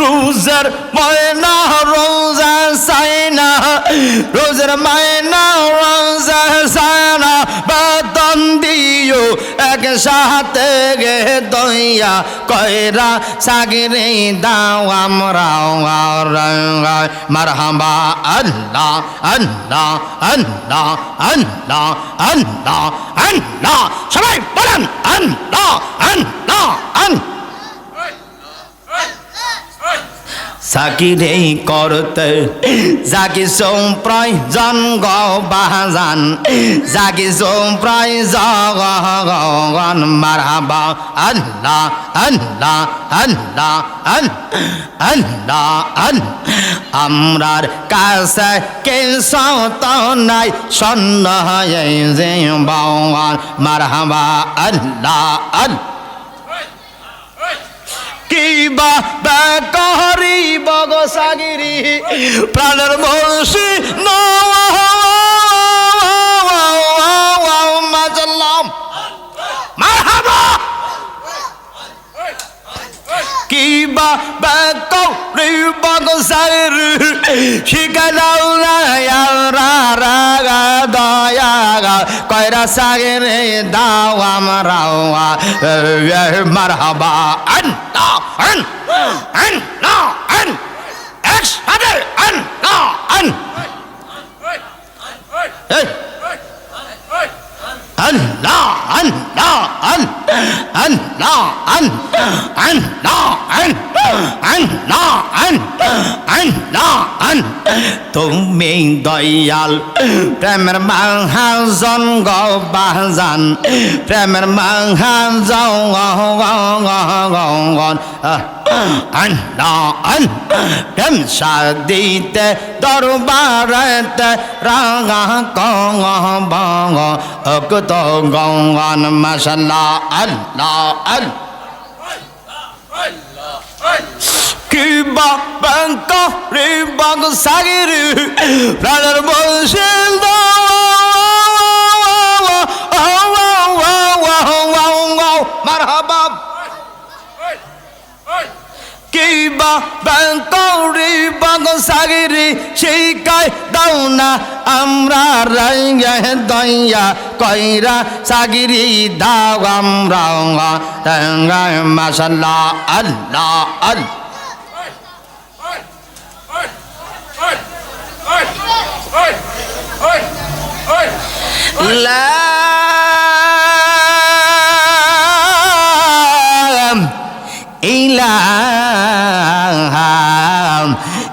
রোজার ময়না রোজা সাইনা, রোজার ময়না রোজা সাইনা বেতন দিও এক সাথে গে দইয়া, কয়রা সাগরে দাও আমরা মারহাবা আল্লাহ আল্লাহ আল্লাহ আল্লাহ আল্লাহ আল্লাহ। সবাই বলেন, আল্লাহ আল্লাহ আল্লাহ। চাকিরেই করতে। জাগি সম্প্রয়োজন গান জাগি সম্প্রয়োজন মারহাবা। আল্লাহ আল্লাহ আল্লাহ আল্লাহ আল্লাহ আমরার কাছে কে সত নাই। সন্ন যে বাওয়ান মারহাবা। আল্লাহ আল্লাহ কিবা বেকহরি বগসাগিরি প্রাণের বংশী কিবা বেকহরি বগসাগিরি শিকালাও না রা রা দয়া কয়রা সাগরে দাও আমরাও মারহাবা আন আন না আন একসাথে আন না আন এই আল্লাহ আল্লাহ আন আল্লাহ আন আল্লাহ আন আল্লাহ আন আল্লাহ। আন তুমি দয়াল, প্রেমের মহাজন গো বাজান প্রেমের মহাজন আল্লাহ আন প্রেম সাদিতে, দরবারতে রাগা কং বং অকুত গঙ্গন মশলা আল্লাহ কিবা ব্যাংক রে বাগ সাগির প্রাণের বসেন মারহাবা কিবা ব্যাংক রে বাগ সাগির সেই কায় দাও না আমরা রাইয়া দইয়া কইরা সাগিরি দাও আমরা মাসাল্লাহ আল্লাহ আল্লাহ لا إله